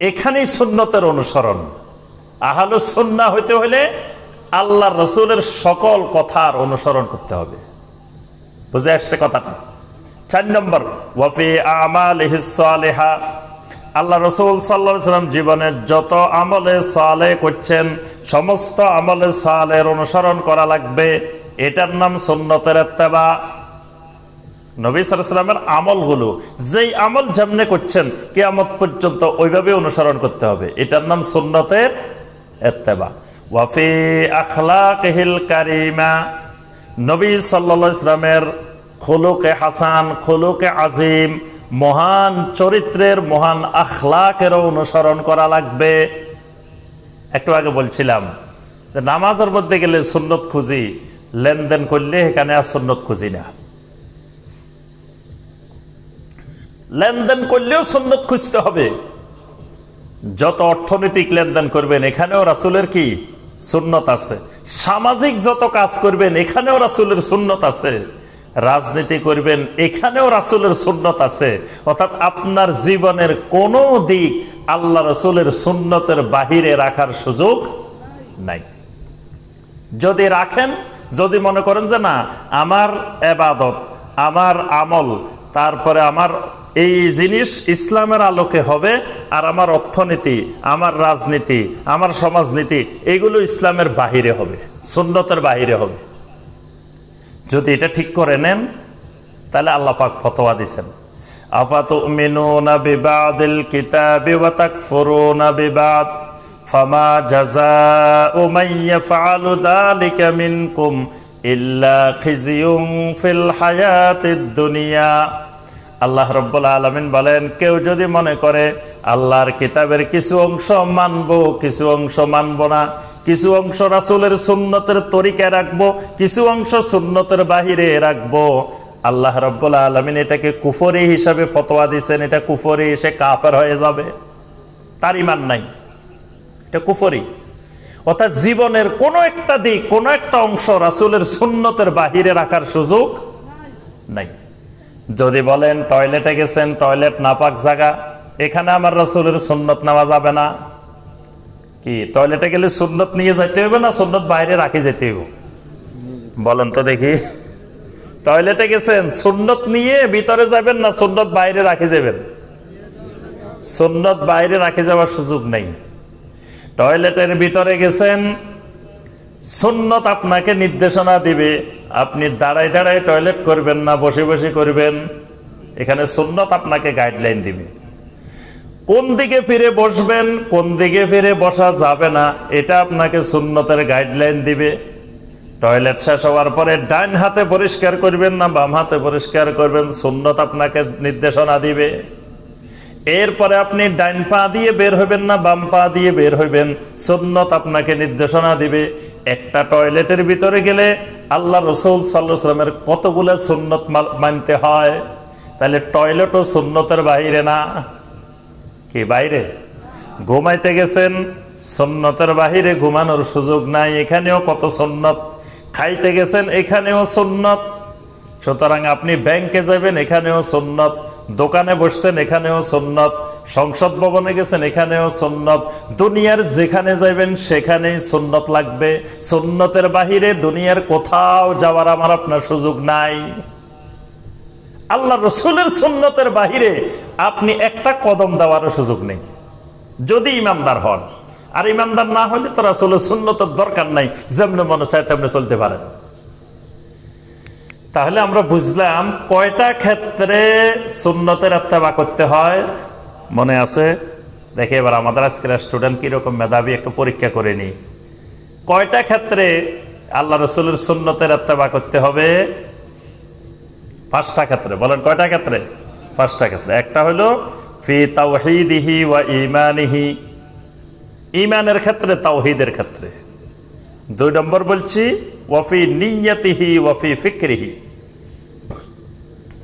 এখানেই সুন্নতের অনুসরণ। আহালু সুন্না হইতে হলে আল্লাহ রসুলের সকল কথার অনুসরণ করতে হবে। বুঝে আসছে কথাটা? চার নম্বর আল্লাহ রসুল সাল্লাম জীবনের যত আমলে সালে করছেন, সমস্ত আমলে সালের অনুসরণ করা লাগবে। এটার নাম সুন্নতের এত্তেবা নবী সালামের আমলগুলো, যেই আমল যেমনে করছেন, কেয়ামত পর্যন্ত ওইভাবে অনুসরণ করতে হবে। এটার নাম সুন্নতের এত্তেবা ওয়াফি আখলাকিহিল কারিমা, নবী সাল্লা ইসলামের খুলুকে হাসান, খুলুকে আজিম, মহান চরিত্রের, মহান আখলাকেরও অনুসরণ করা লাগবে। একটু আগে বলছিলাম যে নামাজের মধ্যে গেলে সুন্নত খুঁজি, লেনদেন করলে এখানে আর সুন্নত খুঁজি না। লেনদেন করলেও সুন্নত খুঁজতে হবে। যত অর্থনৈতিক লেনদেন করবেন, এখানেও রাসুলের কি? সুন্নত আছে। সামাজিক যত কাজ করবেন, এখানেও রাসুলের সুন্নত আছে। রাজনীতি করবেন, এখানেও রাসুলের সুন্নত আছে। অর্থাৎ আপনার জীবনের কোনো দিক আল্লাহ রসুলের সুন্নতের বাহিরে রাখার সুযোগ নাই। যদি রাখেন, যদি মনে করেন যে না, আমার এবাদত, আমার আমল, তারপরে আমার এই জিনিস ইসলামের আলোকে হবে আর আমার অর্থনীতি, আমার রাজনীতি, আমার সমাজনীতি, এগুলো ইসলামের বাহিরে হবে, সুন্নতের বাহিরে হবে। যদি এটা ঠিক করে নেন, তাহলে আল্লাহ পাক ফতোয়া দিছেন। আপাত বিবাদ, ফামা দুনিয়া। আল্লাহ রব্বুল আলমিন বলেন, কেউ যদি মনে করে, আল্লাহর কিতাবের কিছু অংশ মানব, কিছু অংশ মানব না, কিছু অংশ রাসুলের সুন্নতের তরিকায় রাখব, কিছু অংশ সুন্নতের বাহিরে রাখব, আল্লাহ রব্বুল আলমিন এটাকে কুফরি হিসাবে ফতোয়া দিচ্ছেন এটা কুফরি এসে কাফের হয়ে যাবে। তার ইমান নাই। এটা কুফরি। অর্থাৎ জীবনের কোনো একটা দিক, কোনো একটা অংশ রাসুলের সুন্নতের বাহিরে রাখার সুযোগ নাই। যদি বলেন, টয়লেটে গেছেন, টয়লেট নাপাক জায়গা, এখানে আমার রসুলের সুন্নত নেওয়া যাবে না। কি, টয়লেটে গেলে সুন্নত নিয়ে যেতে হবে না সুন্নত বাইরে রাখি যেতে হবে বলেন তো দেখি। টয়লেটে গেছেন, সুন্নত নিয়ে ভিতরে যাবেন না সুন্নত বাইরে রাখে যাবেন? সুন্নত বাইরে রাখে যাওয়ার সুযোগ নেই। টয়লেটের ভিতরে গেছেন সুন্নত আপনাকে নির্দেশনা দিবে। আপনি দাঁড়ায় দাঁড়ায় টয়লেট করবেন না, বসে বসে করবেন। এখানে সুন্নত আপনাকে গাইডলাইন দিবে। কোন দিকে ফিরে বসবেন, কোন দিকে ফিরে বসা যাবে না, এটা আপনাকে সুন্নতের গাইডলাইন দিবে। টয়লেট শেষ হওয়ার পরে ডান হাতে পরিষ্কার করবেন না, বাম হাতে পরিষ্কার করবেন, সুন্নত আপনাকে নির্দেশনা দিবে। এরপরে আপনি ডাইন পা দিয়ে বের হবেন না, বাম পা দিয়ে বের হইবেন। সুন্নত আপনাকে নির্দেশনা দিবে, একটা টয়লেটের ভিতরে গেলে আল্লাহ রসুল সাল্লামের কতগুলো সুন্নত মানতে হয়? তাহলে টয়লেটও সুন্নতের বাইরে না। কি বাইরে? ঘুমাইতে গেছেন, সুন্নতের বাহিরে ঘুমানোর সুযোগ নাই, এখানেও কত সুন্নত? খাইতে গেছেন, এখানেও সুন্নত। সুতরাং আপনি ব্যাংকে যাবেন, এখানেও সুন্নত। দোকানে বসছেন, এখানেও সুন্নত। সংসদ ভবনে গেছেন, এখানেও সুন্নত। দুনিয়ার যেখানে যাইবেন, সেখানেই সুন্নত লাগবে। সুন্নতের বাহিরে দুনিয়ার কোথাও যাওয়ার আমার আপনার সুযোগ নাই। আল্লাহ রসুলের সুন্নতের বাহিরে আপনি একটা কদম দেওয়ারও সুযোগ নেই। যদি ইমানদার হন, আর ইমানদার না হলে তো রাসুলের সুন্নতের দরকার নাই, যেমনি মনে চায় তেমনি চলতে পারেন তাহলে আমরা বুঝলাম কয়টা ক্ষেত্রে সুন্নতের আত্মাবা করতে হয়? মনে আছে? দেখে এবার আমাদের আজকের স্টুডেন্ট কীরকম মেধাবী একটু পরীক্ষা করে নি কয়টা ক্ষেত্রে আল্লাহ রসুলের সুন্নতের আত্মাবা করতে হবে? পাঁচটা ক্ষেত্রে। বলেন কয়টা ক্ষেত্রে? পাঁচটা ক্ষেত্রে। একটা হলো, ফি তাওহিদিহি ওয়া ইমানিহি ইমানের ক্ষেত্রে, তাওহিদের ক্ষেত্রে। দুই নম্বর বলছি ওয়াফি নিয়তিহি ওয়াফি ফিক্রিহি।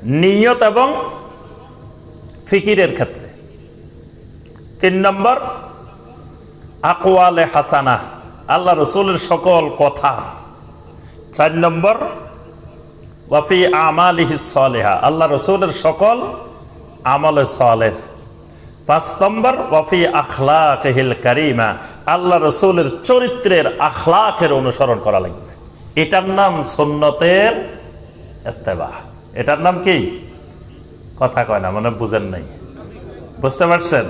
নিয়ত এবং ফিকিরের ক্ষেত্রে। তিন নম্বর, আকোয়ালে হাসানা, আল্লাহ রসুলের সকল কথা। চার নম্বর, ওয়াফি আমালিহি সলেহা, আল্লাহ রসুলের সকল আমলে সলের পাঁচ নম্বর, ওয়াফি আখলাকিল কারিমা, আল্লাহ রসুলের চরিত্রের আখলাকের অনুসরণ করা লাগবে। এটার নাম সুন্নতের এত্তেবা এটার নাম কি? কথা কয় না মানে বুঝেন নাই। বুঝতে পারছেন?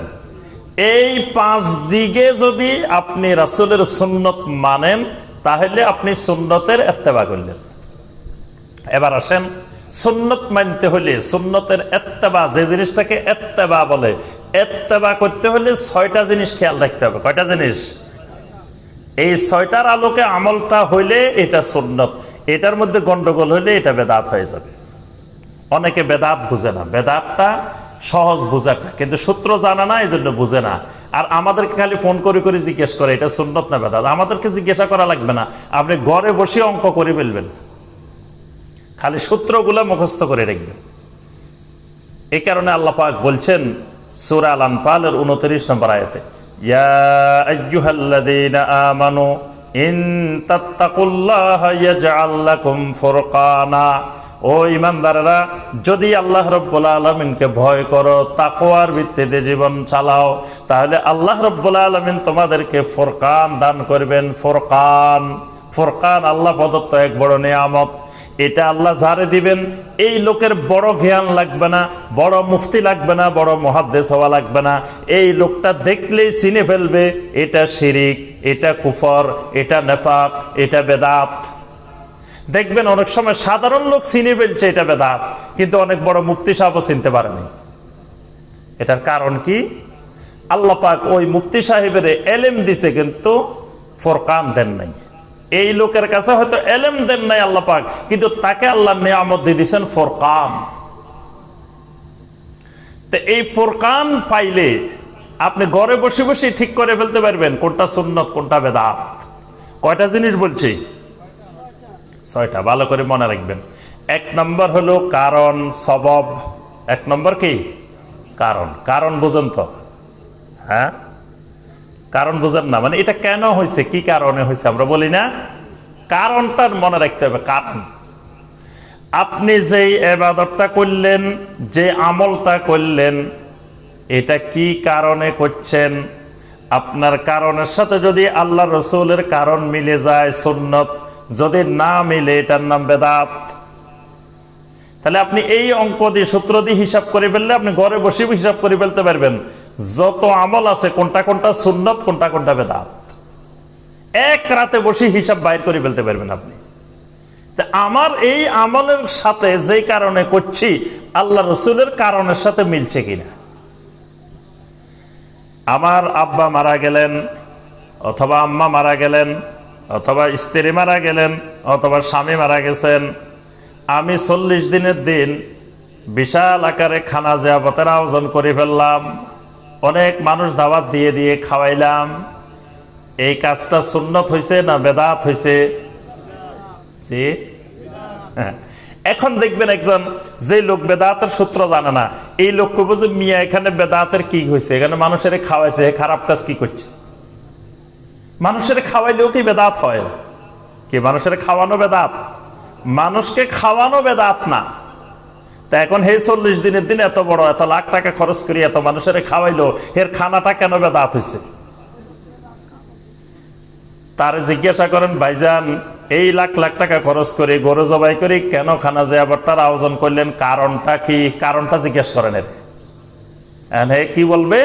এই পাঁচ দিকে যদি আপনি রাসুলের সুন্নত মানেন, তাহলে আপনি সুন্নতের এত্তেবা করলেন। এবার আসেন, সুন্নত মানতে হলে সুন্নতের এত্তেবা, যে জিনিসটাকে এত্তেবা বলে, এত্তেবা করতে হলে ছয়টা জিনিস খেয়াল রাখতে হবে। কয়টা জিনিস? এই ছয়টার আলোকে আমলটা হইলে এটা সুন্নত, এটার মধ্যে গন্ডগোল হইলে এটা বেদাত হয়ে যাবে। অনেকে বেদাত বুঝে না। বেদাতটা সহজ বোঝাটা। কিন্তু সূত্র জানা না এই জন্য বুঝে না। আর আমাদেরকে খালি ফোন করে করে জিজ্ঞেস করে, এটা সুন্নত না বেদাত? আমাদেরকে জিজ্ঞাসা করা লাগবে না। আপনি ঘরে বসে অঙ্ক করে ফেলবেন। খালি সূত্রগুলো মুখস্থ করে রাখবেন। এই কারণে আল্লাহ পাক বলছেন সুরা আল আনফালের উনত্রিশ নম্বর আয়াতে আমানু ইন তাত্তাকুল্লাহা ইয়াজআল লাকুম ফুরকানা। ও ইমানদারেরা, যদি আল্লাহ রব্বুল আলমিনকে ভয় করো তাকোয়ার ভিত্তিতে জীবন চালাও, তাহলে আল্লাহ রব্বুল আলমিন তোমাদেরকে ফোরকান দান করবেন, ফোরকান। ফোরকান আল্লাহ প্রদত্ত এক বড় নিয়ামত। এটা আল্লাহ যারে দিবেন। এই লোকের বড় জ্ঞান লাগবে না, বড় মুফতি লাগবে না, বড় মহাদ্দেশ হওয়া লাগবে না। এই লোকটা দেখলেই চিনে ফেলবে, এটা শিরিক, এটা কুফর, এটা নেফাক, এটা বেদাত। দেখবেন অনেক সময় সাধারণ লোক চিনে ফেলছে, এটা বেদাত কিন্তু অনেক বড় মুক্তি সাহেবও চিনতে পারেনি। এটার কারণ কি? আল্লাহ পাক ওই মুক্তি সাহেবের এলেম দিছে, কিন্তু ফোরকান দেন নাই। এই লোকের কাছে হয়তো এলেম দেন নাই আল্লাহ পাক, কিন্তু তাকে আল্লাহ নিয়ামত দিয়ে দিচ্ছেন ফোরকান। এই ফোরকান পাইলে আপনি ঘরে বসে বসে ঠিক করে ফেলতে পারবেন, কোনটা সুন্নত, কোনটা বেদাত কয়টা জিনিস বলছি? ছয়টা, ভালো করে মনে রাখবেন। এক নম্বর হলো কারণ, সবব। এক নম্বর কি? কারণ। কারণ বুঝেন তো। হ্যাঁ? কারণ বুঝেন না। মানে এটা কেন হয়েছে? কি কারণে হয়েছে? আমরা বলি না। কারণটার মনে রাখতে হবে। কারণ। আপনি যেই এবাদতটা করলেন, যে আমলটা করলেন, এটা কি কারণে করছেন? আপনার কারণের সাথে যদি আল্লাহ রসুলের কারণ মিলে যায়, সুন্নত যদি না মিলে এটার নাম বেদাত, তাহলে আপনি এই অঙ্ক দিয়ে সূত্র দিয়ে হিসাব করে ফেললে আপনি ঘরে বসে হিসাব করে ফেলতে পারবেন, যত আমল আছে কোনটা কোনটা সুন্নত, কোনটা কোনটা বেদাত। এক রাতে বসে হিসাব বাইর করে ফেলতে পারবেন আপনি। আমার এই আমলের সাথে যেই কারণে করছি, আল্লাহ রসুলের কারণের সাথে মিলছে কিনা? আমার আব্বা মারা গেলেন, অথবা আম্মা মারা গেলেন অথবা স্ত্রী মারা গেলেন, অথবা স্বামী মারা গেছেন। আমি চল্লিশ দিনের দিন বিশাল আকারে খানা জিয়াপতের আয়োজন করে ফেললাম। অনেক মানুষ দাওয়াত দিয়ে দিয়ে খাওয়াইলাম। এই কাজটা সুন্নত হয়েছে না বেদাত হয়েছে হ্যাঁ। এখন দেখবেন একজন যে লোক বেদাতের সূত্র জানে না, এই লোক কব যে মিয়া এখানে বেদাতের কি হয়েছে এখানে মানুষের খাওয়াইছে, খারাপ কাজ কি করছে? মানুষের খাওয়াইলেও কি বেদাত হয়? কি মানুষের খাওয়ানো বেদাত? মানুষকে খাওয়ানো বেদাত না। তা এখন হে চল্লিশ দিনের দিন এত বড়, এত লাখ টাকা খরচ করি, এত মানুষের খাওয়াইলো এর খানাটা কেন বেদাত হয়েছে তার জিজ্ঞাসা করেন, ভাইজান, এই লাখ লাখ টাকা খরচ করে, গরু জবাই করে, কেন খানা যে জিয়াবটার আয়োজন করলেন? কারণটা কি? কারণটা জিজ্ঞেস করেন এর। কি বলবে?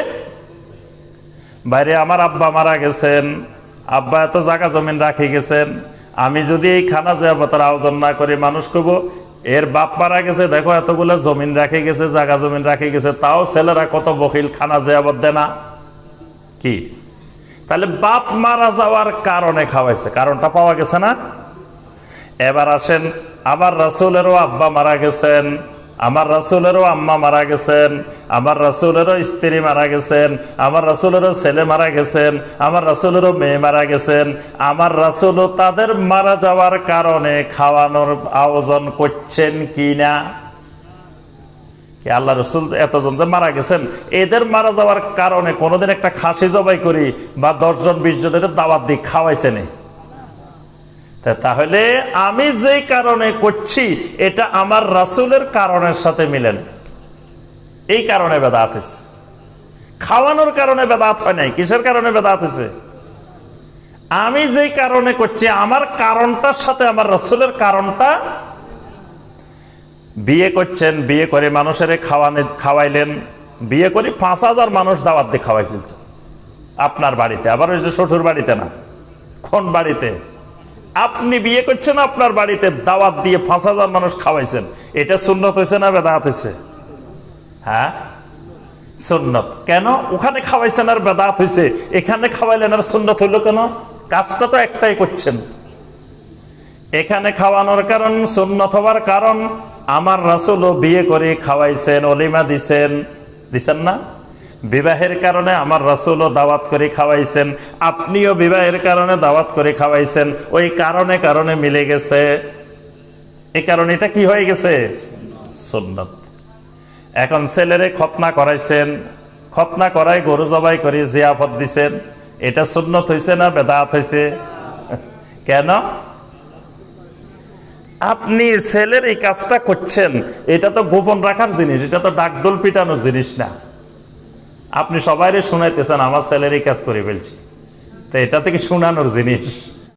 বাইরে আমার আব্বা মারা গেছেন আব্বা এত জায়গা জমিন রাখি গেছেন আমি যদি এই খানা জিয়াবতার আয়োজন না করি, মানুষ কব এর বাপ মারা গেছে, দেখো এতগুলো জমিন রাখে গেছে জায়গা জমিন রাখে গেছে, তাও ছেলেরা কত বকিল খানা জিয়াবত দেয় না? কি? তাহলে বাপ মারা যাওয়ার কারণে খাওয়াইছে, কারণটা পাওয়া গেছে না? এবার আসেন, আমার রাসুলেরও আব্বা মারা গেছেন। আমার রাসুলেরও আম্মা মারা গেছেন, আমার রাসুলেরও স্ত্রী মারা গেছেন, আমার রাসুলেরও ছেলে মারা গেছেন, আমার রাসুলেরও মেয়ে মারা গেছেন, আমার রাসুলও তাদের মারা যাওয়ার কারণে খাওয়ানোর আয়োজন করছেন কি না আল্লাহ রসুল এতজন যে মারা গেছেন, এদের মারা যাওয়ার কারণে কোনোদিন একটা খাসি জবাই করি বা দশজন বিশ জনের দাওয়াত দিই খাওয়াইছে নে তা তাহলে আমি যেই কারণে করছি, এটা আমার রাসুলের কারণের সাথে মিলে না এই কারণে বেদাত হয়েছে। খাওয়ানোর কারণে বেদাত হয় নাই। কিসের কারণে বেদাত হয়েছে? আমি যেই কারণে করছি, আমার কারণটার সাথে আমার রসুলের কারণটা বিয়ে করছেন, বিয়ে করে মানুষের খাওয়ানে খাওয়াইলেন, বিয়ে করে পাঁচ হাজার মানুষ দাওয়াত দিয়ে খাওয়াই ফেলছে আপনার বাড়িতে, আবার ওই যে শ্বশুর বাড়িতে না, কোন বাড়িতে? আপনি বিয়ে করছেন, আপনার বাড়িতে দাওয়াত দিয়ে পাঁচ হাজার মানুষ খাওয়াইছেন। এটা সুন্নত হয়েছে না বেদাত হয়েছে হ্যাঁ? সুন্নত। কেন? ওখানে খাওয়াইছেন আর বেদাত হয়েছে এখানে খাওয়াইলেন আর সুন্নত হইল কেন? কাজটা তো একটাই করছেন। এখানে খাওয়ানোর কারণ, সুন্নত হওয়ার কারণ। আমার রাসুলও বিয়ে করে খাওয়াইছেন, অলিমা দিছেন। দিছেন না? বিবাহের কারণে আমার রাসুলও দাওয়াত করে খাওয়াইছেন, আপনিও বিবাহের কারণে দাওয়াত করে খাওয়াইছেন, ওই কারণে কারণে মিলে গেছে। এই কারণে এটা কি হয়ে গেছে? সুন্নত। এখন ছেলেরে খতনা করাইছেন খতনা করাই গরু জবাই করে জিয়াফত দিছেন, এটা সুন্নত হয়েছে না বেদাত হয়েছে কেন? আপনি ছেলের এই কাজটা করছেন, এটা তো গোপন রাখার জিনিস, এটা তো ডাকডোল পিটানোর জিনিস না। আপনি সবাই শুনাইতেছেন আমার স্যালারি কাজ করে ফেলছি। তো এটা থেকে শোনানোর জিনিস।